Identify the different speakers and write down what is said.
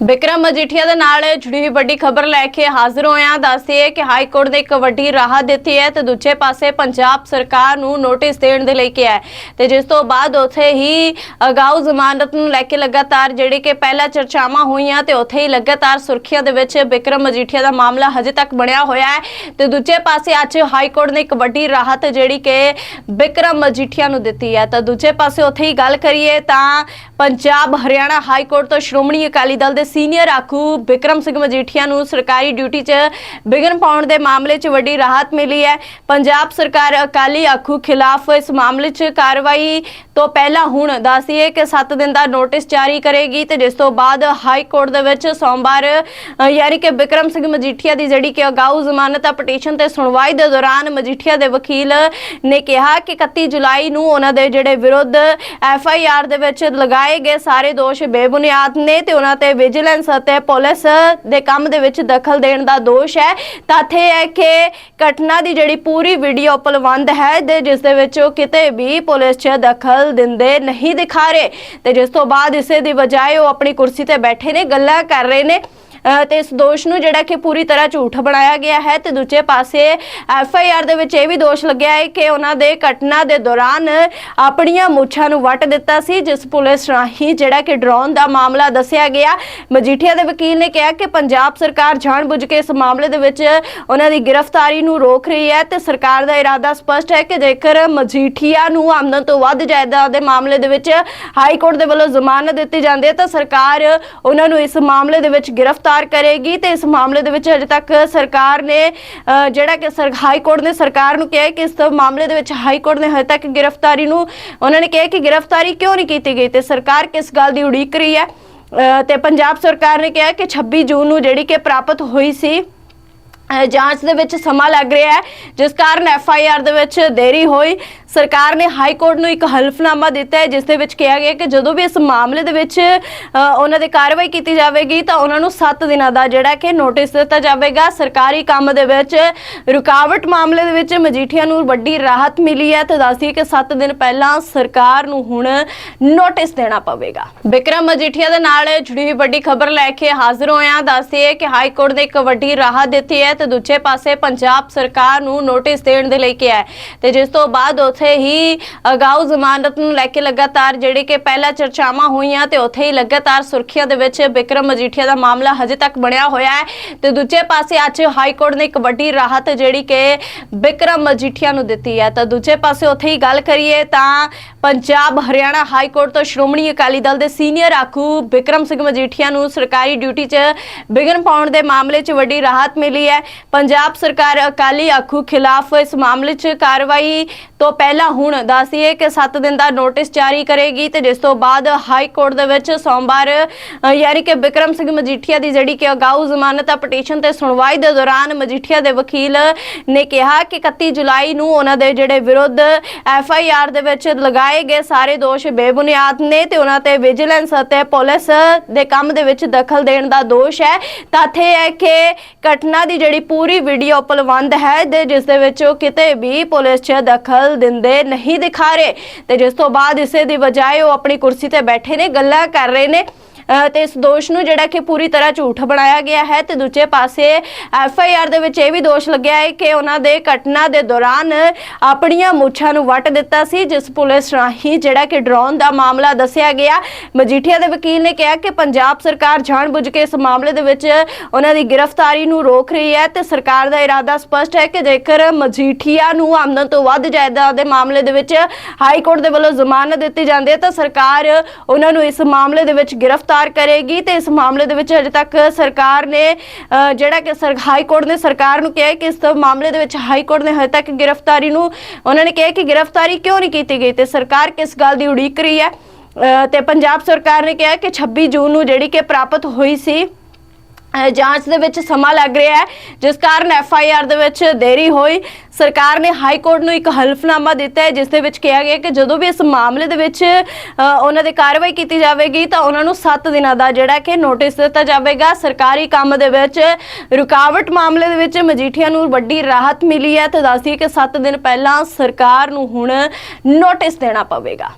Speaker 1: ਬਿਕਰਮ ਮਜੀਠੀਆ ਦੇ ਨਾਲ ਜੁੜੀ ਹੋਈ ਵੱਡੀ ਖਬਰ ਲੈ ਕੇ ਹਾਜ਼ਰ ਹੋਇਆ ਦੱਸਦੀਏ ਕਿ ਹਾਈ ਕੋਰਟ ਨੇ ਇੱਕ ਵੱਡੀ ਰਾਹਤ ਦਿੱਤੀ ਹੈ ਤੇ ਦੂਜੇ ਪਾਸੇ ਪੰਜਾਬ ਸਰਕਾਰ ਨੂੰ ਨੋਟਿਸ ਦੇਣ ਦੇ ਲਈ ਕਿਹਾ ਹੈ। ਤੇ ਜਿਸ ਤੋਂ ਬਾਅਦ ਉਥੇ ਹੀ ਅਗਾਊ ਜ਼ਮਾਨਤ ਨੂੰ ਲੈ ਕੇ ਲਗਾਤਾਰ ਜਿਹੜੀ ਕਿ ਪਹਿਲਾਂ ਚਰਚਾਵਾਂ ਹੋਈਆਂ ਤੇ ਉਥੇ ਹੀ ਲਗਾਤਾਰ ਸੁਰਖੀਆਂ ਦੇ ਵਿੱਚ ਬਿਕਰਮ ਮਜੀਠੀਆ ਦਾ ਮਾਮਲਾ ਹਜੇ ਤੱਕ ਬਣਿਆ ਹੋਇਆ ਹੈ। ਤੇ ਦੂਜੇ ਪਾਸੇ ਅੱਜ ਹਾਈ ਕੋਰਟ ਨੇ ਇੱਕ ਵੱਡੀ ਰਾਹਤ ਜਿਹੜੀ ਕਿ ਬਿਕਰਮ ਮਜੀਠੀਆ ਨੂੰ ਦਿੱਤੀ ਹੈ। ਤਾਂ ਦੂਜੇ ਪਾਸੇ ਉਥੇ ਹੀ ਗੱਲ ਕਰੀਏ ਤਾਂ ਪੰਜਾਬ ਹਰਿਆਣਾ ਹਾਈ ਕੋਰਟ ਤੋਂ ਸ਼੍ਰੋਮਣੀ ਅਕਾਲੀ ਦਲ ਦੇ ਸੀਨੀਅਰ ਆਖੂ ਵਿਕਰਮ ਸਿੰਘ ਮਜੀਠੀਆ ਨੂੰ ਸਰਕਾਰੀ ਡਿਊਟੀ 'ਚ ਵਿਘਨ ਪਾਉਣ ਦੇ ਮਾਮਲੇ 'ਚ ਵੱਡੀ ਰਾਹਤ ਮਿਲੀ ਹੈ। ਪੰਜਾਬ ਸਰਕਾਰ ਅਕਾਲੀ ਆਗੂ ਖਿਲਾਫ ਇਸ ਮਾਮਲੇ 'ਚ ਕਾਰਵਾਈ ਤੋਂ ਪਹਿਲਾਂ ਹੁਣ ਦੱਸੀਏ ਕਿ 7 ਦਿਨ ਦਾ ਨੋਟਿਸ ਜਾਰੀ ਕਰੇਗੀ ਤੇ ਜਿਸ ਤੋਂ ਬਾਅਦ ਹਾਈ ਕੋਰਟ ਦੇ ਵਿੱਚ ਸੋਮਵਾਰ ਯਾਨੀ ਕਿ ਵਿਕਰਮ ਸਿੰਘ ਮਜੀਠੀਆ ਦੀ ਜਿਹੜੀ ਕਿ ਅਗਾਊ ਜ਼ਮਾਨਤ ਪਟੀਸ਼ਨ ਤੇ ਸੁਣਵਾਈ ਦੇ ਦੌਰਾਨ ਮਜੀਠੀਆ ਦੇ ਵਕੀਲ ਨੇ ਕਿਹਾ ਕਿ 31 ਜੁਲਾਈ ਨੂੰ ਉਹਨਾਂ ਦੇ ਜਿਹੜੇ ਵਿਰੁੱਧ ਐਫ ਆਈ ਆਰ ਦੇ ਵਿੱਚ ਲਗਾਏ ਗਏ ਸਾਰੇ ਦੋਸ਼ ਬੇਬੁਨਿਆਦ ਨੇ ਤੇ ਉਹਨਾਂ ਤੇ ਵਿਜੀਲੈਂਸ ਅਤੇ ਪੁਲਿਸ ਦੇ ਕੰਮ ਦੇ ਵਿੱਚ ਦਖਲ ਦੇਣ ਦਾ ਦੋਸ਼ ਹੈ। ਤੱਥ ਇਹ ਹੈ ਕਿ ਘਟਨਾ ਦੀ ਜਿਹੜੀ ਪੂਰੀ ਵੀਡੀਓ ਉਪਲਬਧ ਹੈ ਤੇ ਜਿਸ ਦੇ ਵਿੱਚ ਉਹ ਕਿਤੇ ਵੀ ਪੁਲਿਸ 'ਚ ਦਖਲ ਦਿੰਦੇ ਨਹੀਂ ਦਿਖਾ ਰਹੇ। ਤੇ ਜਿਸ ਤੋਂ ਬਾਅਦ ਇਸੇ ਦੀ ਬਜਾਏ ਉਹ ਆਪਣੀ ਕੁਰਸੀ ਤੇ ਬੈਠੇ ਨੇ, ਗੱਲਾਂ ਕਰ ਰਹੇ ਨੇ। ਤੇ ਇਸ ਦੋਸ਼ ਨੂੰ ਜਿਹੜਾ ਕਿ ਪੂਰੀ ਤਰ੍ਹਾਂ ਝੂਠ ਬਣਾਇਆ ਗਿਆ ਹੈ ਤੇ ਦੂਜੇ ਪਾਸੇ ਐਫ ਆਈ ਆਰ ਦੇ ਵਿੱਚ ਇਹ ਵੀ ਦੋਸ਼ ਲੱਗਿਆ ਹੈ ਕਿ ਉਹਨਾਂ ਦੇ ਘਟਨਾ ਦੇ ਦੌਰਾਨ ਆਪਣੀਆਂ ਮੁੱਛਾਂ ਨੂੰ ਵੱਟ ਦਿੱਤਾ ਸੀ, ਜਿਸ ਪੁਲਿਸ ਰਾਹੀਂ ਜਿਹੜਾ ਕਿ ਡਰਾਉਣ ਦਾ ਮਾਮਲਾ ਦੱਸਿਆ ਗਿਆ। ਮਜੀਠੀਆ ਦੇ ਵਕੀਲ ਨੇ ਕਿਹਾ ਕਿ ਪੰਜਾਬ ਸਰਕਾਰ ਜਾਣਬੁੱਝ ਕੇ ਇਸ ਮਾਮਲੇ ਦੇ ਵਿੱਚ ਉਹਨਾਂ ਦੀ ਗ੍ਰਿਫਤਾਰੀ ਨੂੰ ਰੋਕ ਰਹੀ ਹੈ ਤੇ ਸਰਕਾਰ ਦਾ ਇਰਾਦਾ ਸਪਸ਼ਟ ਹੈ ਕਿ ਜੇਕਰ ਮਜੀਠੀਆ ਨੂੰ ਆਮਦਨ ਤੋਂ ਵੱਧ ਜਾਇਦਾਦ ਦੇ ਮਾਮਲੇ ਦੇ ਵਿੱਚ ਹਾਈ ਕੋਰਟ ਦੇ ਵੱਲੋਂ ਜ਼ਮਾਨਤ ਦਿੱਤੀ ਜਾਂਦੀ ਹੈ ਤਾਂ ਸਰਕਾਰ ਉਹਨਾਂ ਨੂੰ ਇਸ ਮਾਮਲੇ ਦੇ ਵਿੱਚ ਗ੍ਰਿਫਤਾਰ ਕਰੇਗੀ ਤੇ ਇਸ ਮਾਮਲੇ ਦੇ ਵਿੱਚ ਅਜੇ ਤੱਕ ਸਰਕਾਰ ਨੇ ਜਿਹੜਾ ਕਿ ਹਾਈ ਕੋਰਟ ਨੇ ਸਰਕਾਰ ਨੂੰ ਕਿਹਾ ਕਿ ਇਸ ਮਾਮਲੇ ਦੇ ਵਿੱਚ ਹਾਈ ਕੋਰਟ ਨੇ ਹਜੇ ਤੱਕ ਗ੍ਰਿਫਤਾਰੀ ਨੂੰ ਉਹਨਾਂ ਨੇ ਕਿਹਾ ਕਿ ਗ੍ਰਿਫਤਾਰੀ ਕਿਉਂ ਨਹੀਂ ਕੀਤੀ ਗਈ ਤੇ ਸਰਕਾਰ ਕਿਸ ਗੱਲ ਦੀ ਉਡੀਕ ਰਹੀ ਹੈ? ਅ, ਤੇ ਪੰਜਾਬ ਸਰਕਾਰ ਨੇ ਕਿਹਾ ਕਿ 26 ਜੂਨ ਨੂੰ ਜਿਹੜੀ ਕਿ ਪ੍ਰਾਪਤ ਹੋਈ ਸੀ ਜਾਂਚ ਦੇ ਵਿੱਚ ਸਮਾਂ ਲੱਗ ਰਿਹਾ ਹੈ, ਜਿਸ ਕਾਰਨ ਐਫ ਆਈ ਆਰ ਦੇ ਵਿੱਚ ਦੇਰੀ ਹੋਈ। ਸਰਕਾਰ ਨੇ ਹਾਈ ਕੋਰਟ ਨੂੰ ਇੱਕ ਹਲਫਨਾਮਾ ਦਿੱਤਾ ਹੈ, ਜਿਸ ਦੇ ਵਿੱਚ ਕਿਹਾ ਗਿਆ ਕਿ ਜਦੋਂ ਵੀ ਇਸ ਮਾਮਲੇ ਦੇ ਵਿੱਚ ਉਹਨਾਂ ਦੇ ਕਾਰਵਾਈ ਕੀਤੀ ਜਾਵੇਗੀ, ਤਾਂ ਉਹਨਾਂ ਨੂੰ 7 ਦਿਨਾਂ ਦਾ ਜਿਹੜਾ ਕਿ ਨੋਟਿਸ ਦਿੱਤਾ ਜਾਵੇਗਾ। ਸਰਕਾਰੀ ਕੰਮ ਦੇ ਵਿੱਚ ਰੁਕਾਵਟ ਮਾਮਲੇ ਦੇ ਵਿੱਚ ਮਜੀਠੀਆ ਨੂੰ ਵੱਡੀ ਰਾਹਤ ਮਿਲੀ ਹੈ, ਤੇ ਦੱਸਦੀ ਕਿ 7 ਦਿਨ ਪਹਿਲਾਂ ਸਰਕਾਰ ਨੂੰ ਹੁਣ ਨੋਟਿਸ ਦੇਣਾ ਪਵੇਗਾ। ਬਿਕਰਮ ਮਜੀਠੀਆ ਦੇ ਨਾਲ ਜੁੜੀ ਹੋਈ ਵੱਡੀ ਖਬਰ ਲੈ ਕੇ ਹਾਜ਼ਰ ਹੋਏ ਹਾਂ ਦੱਸਦੀਏ ਕਿ ਹਾਈ ਕੋਰਟ ਨੇ ਇੱਕ ਵੱਡੀ ਰਾਹਤ ਦਿੱਤੀ ਹੈ ਤੇ ਦੂਜੇ ਪਾਸੇ ਪੰਜਾਬ ਸਰਕਾਰ ਨੂੰ ਨੋਟਿਸ ਦੇਣ ਦੇ ਲਈ ਕਿਹਾ ਹੈ। ਤੇ ਜਿਸ ਤੋਂ ਬਾਅਦ ਉਥੇ ਹੀ ਅਗਾਊ ਜ਼ਮਾਨਤ ਨੂੰ ਲੈ ਕੇ ਲਗਾਤਾਰ ਜਿਹੜੀ ਕਿ ਪਹਿਲਾਂ ਚਰਚਾਵਾਂ ਹੋਈਆਂ ਤੇ ਉਥੇ ਹੀ ਲਗਾਤਾਰ ਸੁਰਖੀਆਂ ਦੇ ਵਿੱਚ ਬਿਕਰਮ ਮਜੀਠੀਆ ਦਾ ਮਾਮਲਾ ਹਜੇ ਤੱਕ ਬਣਿਆ ਹੋਇਆ ਹੈ। ਤੇ ਦੂਜੇ ਪਾਸੇ ਅੱਜ ਹਾਈ ਕੋਰਟ ਨੇ ਇੱਕ ਵੱਡੀ ਰਾਹਤ ਜਿਹੜੀ ਕਿ ਬਿਕਰਮ ਮਜੀਠੀਆ ਨੂੰ ਦਿੱਤੀ ਹੈ। ਤਾਂ ਦੂਜੇ ਪਾਸੇ ਉਥੇ ਹੀ ਗੱਲ ਕਰੀਏ ਤਾਂ ਪੰਜਾਬ ਹਰਿਆਣਾ ਹਾਈ ਕੋਰਟ ਤੋਂ ਸ਼੍ਰੋਮਣੀ ਅਕਾਲੀ ਦਲ ਦੇ ਸੀਨੀਅਰ ਆਗੂ ਬਿਕਰਮ ਸਿੰਘ ਮਜੀਠੀਆ ਨੂੰ ਸਰਕਾਰੀ ਡਿਊਟੀ 'ਚ ਵਿਘਨ ਪਾਉਣ ਦੇ ਮਾਮਲੇ 'ਚ ਵੱਡੀ ਰਾਹਤ ਮਿਲੀ ਹੈ। ਪੰਜਾਬ ਸਰਕਾਰ ਅਕਾਲੀ ਆਖੂ ਖਿਲਾਫ ਇਸ ਮਾਮਲੇ 'ਚ ਕਾਰਵਾਈ ਤੋਂ ਪਹਿਲਾਂ ਹੁਣ ਦੱਸੀਏ ਕਿ 7 ਦਿਨ ਦਾ ਨੋਟਿਸ ਜਾਰੀ ਕਰੇਗੀ ਤੇ ਜਿਸ ਤੋਂ ਬਾਅਦ ਹਾਈ ਕੋਰਟ ਦੇ ਵਿੱਚ ਸੋਮਵਾਰ ਯਾਨੀ ਕਿ ਵਿਕਰਮ ਸਿੰਘ ਮਜੀਠੀਆ ਦੀ ਜਿਹੜੀ ਕਿ ਅਗਾਊ ਜ਼ਮਾਨਤ ਪਟੀਸ਼ਨ ਤੇ ਸੁਣਵਾਈ ਦੇ ਦੌਰਾਨ ਮਜੀਠੀਆ ਦੇ ਵਕੀਲ ਨੇ ਕਿਹਾ ਕਿ 31 ਜੁਲਾਈ ਨੂੰ ਉਹਨਾਂ ਦੇ ਜਿਹੜੇ ਵਿਰੁੱਧ ਐਫ ਆਈ ਆਰ ਦੇ ਵਿੱਚ ਲਗਾਏ ਗਏ ਸਾਰੇ ਦੋਸ਼ ਬੇਬੁਨਿਆਦ ਨੇ ਤੇ ਉਹਨਾਂ ਤੇ ਵਿਜੀਲੈਂਸ ਅਤੇ ਪੁਲਿਸ ਦੇ ਕੰਮ ਦੇ ਵਿੱਚ ਦਖਲ ਦੇਣ ਦਾ ਦੋਸ਼ ਹੈ। ਤੱਥ ਇਹ ਹੈ ਕਿ ਘਟਨਾ ਦੀ ਜਿਹੜੀ ਪੂਰੀ ਵੀਡੀਓ ਉਪਲਬਧ ਹੈ ਤੇ ਜਿਸ ਦੇ ਵਿੱਚ ਉਹ ਕਿਤੇ ਵੀ ਪੁਲਿਸ 'ਚ ਦਖਲ ਦਿੰਦੇ ਨਹੀਂ ਦਿਖਾ ਰਹੇ। ਤੇ ਜਿਸ ਤੋਂ ਬਾਅਦ ਇਸੇ ਦੀ ਬਜਾਏ ਉਹ ਆਪਣੀ ਕੁਰਸੀ ਤੇ ਬੈਠੇ ਨੇ, ਗੱਲਾਂ ਕਰ ਰਹੇ ਨੇ। ਤੇ ਇਸ ਦੋਸ਼ ਨੂੰ ਜਿਹੜਾ ਕਿ ਪੂਰੀ ਤਰ੍ਹਾਂ ਝੂਠ ਬਣਾਇਆ ਗਿਆ ਹੈ ਤੇ ਦੂਜੇ ਪਾਸੇ ਐਫ ਆਈ ਆਰ ਦੇ ਵਿੱਚ ਇਹ ਵੀ ਦੋਸ਼ ਲੱਗਿਆ ਹੈ ਕਿ ਉਹਨਾਂ ਦੇ ਘਟਨਾ ਦੇ ਦੌਰਾਨ ਆਪਣੀਆਂ ਮੁੱਛਾਂ ਨੂੰ ਵੱਟ ਦਿੱਤਾ ਸੀ, ਜਿਸ ਪੁਲਿਸ ਰਾਹੀਂ ਜਿਹੜਾ ਕਿ ਡਰਾਉਣ ਦਾ ਮਾਮਲਾ ਦੱਸਿਆ ਗਿਆ। ਮਜੀਠੀਆ ਦੇ ਵਕੀਲ ਨੇ ਕਿਹਾ ਕਿ ਪੰਜਾਬ ਸਰਕਾਰ ਜਾਣਬੁੱਝ ਕੇ ਇਸ ਮਾਮਲੇ ਦੇ ਵਿੱਚ ਉਹਨਾਂ ਦੀ ਗ੍ਰਿਫਤਾਰੀ ਨੂੰ ਰੋਕ ਰਹੀ ਹੈ ਤੇ ਸਰਕਾਰ ਦਾ ਇਰਾਦਾ ਸਪਸ਼ਟ ਹੈ ਕਿ ਜੇਕਰ ਮਜੀਠੀਆ ਨੂੰ ਆਮਦਨ ਤੋਂ ਵੱਧ ਜਾਇਦਾਦ ਦੇ ਮਾਮਲੇ ਦੇ ਵਿੱਚ ਹਾਈ ਕੋਰਟ ਦੇ ਵੱਲੋਂ ਜ਼ਮਾਨਤ ਦਿੱਤੀ ਜਾਂਦੀ ਹੈ ਤਾਂ ਸਰਕਾਰ ਉਹਨਾਂ ਨੂੰ ਇਸ ਮਾਮਲੇ ਦੇ ਵਿੱਚ ਗ੍ਰਿਫਤਾਰ ਕਰੇਗੀ ਤੇ ਇਸ ਮਾਮਲੇ ਦੇ ਵਿੱਚ ਅਜੇ ਤੱਕ ਸਰਕਾਰ ਨੇ ਜਿਹੜਾ ਕਿ ਹਾਈ ਕੋਰਟ ਨੇ ਸਰਕਾਰ ਨੂੰ ਕਿਹਾ ਕਿ ਇਸ ਮਾਮਲੇ ਦੇ ਵਿੱਚ ਹਾਈ ਕੋਰਟ ਨੇ ਹਜੇ ਤੱਕ ਗ੍ਰਿਫਤਾਰੀ ਨੂੰ ਉਹਨਾਂ ਨੇ ਕਿਹਾ ਕਿ ਗ੍ਰਿਫਤਾਰੀ ਕਿਉਂ ਨਹੀਂ ਕੀਤੀ ਗਈ ਤੇ ਸਰਕਾਰ ਕਿਸ ਗੱਲ ਦੀ ਉਡੀਕ ਰਹੀ ਹੈ? ਅ, ਤੇ ਪੰਜਾਬ ਸਰਕਾਰ ਨੇ ਕਿਹਾ ਕਿ 26 ਜੂਨ ਨੂੰ ਜਿਹੜੀ ਕਿ ਪ੍ਰਾਪਤ ਹੋਈ ਸੀ ਜਾਂਚ ਦੇ ਵਿੱਚ ਸਮਾਂ ਲੱਗ ਰਿਹਾ ਹੈ, ਜਿਸ ਕਾਰਨ ਐਫ ਆਈ ਆਰ ਦੇ ਵਿੱਚ ਦੇਰੀ ਹੋਈ। ਸਰਕਾਰ ਨੇ ਹਾਈ ਕੋਰਟ ਨੂੰ ਇੱਕ ਹਲਫਨਾਮਾ ਦਿੱਤਾ ਹੈ, ਜਿਸ ਦੇ ਵਿੱਚ ਕਿਹਾ ਗਿਆ ਕਿ ਜਦੋਂ ਵੀ ਇਸ ਮਾਮਲੇ ਦੇ ਵਿੱਚ ਉਹਨਾਂ ਦੇ ਕਾਰਵਾਈ ਕੀਤੀ ਜਾਵੇਗੀ, ਤਾਂ ਉਹਨਾਂ ਨੂੰ 7 ਦਿਨਾਂ ਦਾ ਜਿਹੜਾ ਕਿ ਨੋਟਿਸ ਦਿੱਤਾ ਜਾਵੇਗਾ। ਸਰਕਾਰੀ ਕੰਮ ਦੇ ਵਿੱਚ ਰੁਕਾਵਟ ਮਾਮਲੇ ਦੇ ਵਿੱਚ ਮਜੀਠੀਆ ਨੂੰ ਵੱਡੀ ਰਾਹਤ ਮਿਲੀ ਹੈ, ਤੇ ਦੱਸਦੀ ਕਿ 7 ਦਿਨ ਪਹਿਲਾਂ ਸਰਕਾਰ ਨੂੰ ਹੁਣ ਨੋਟਿਸ ਦੇਣਾ ਪਵੇਗਾ।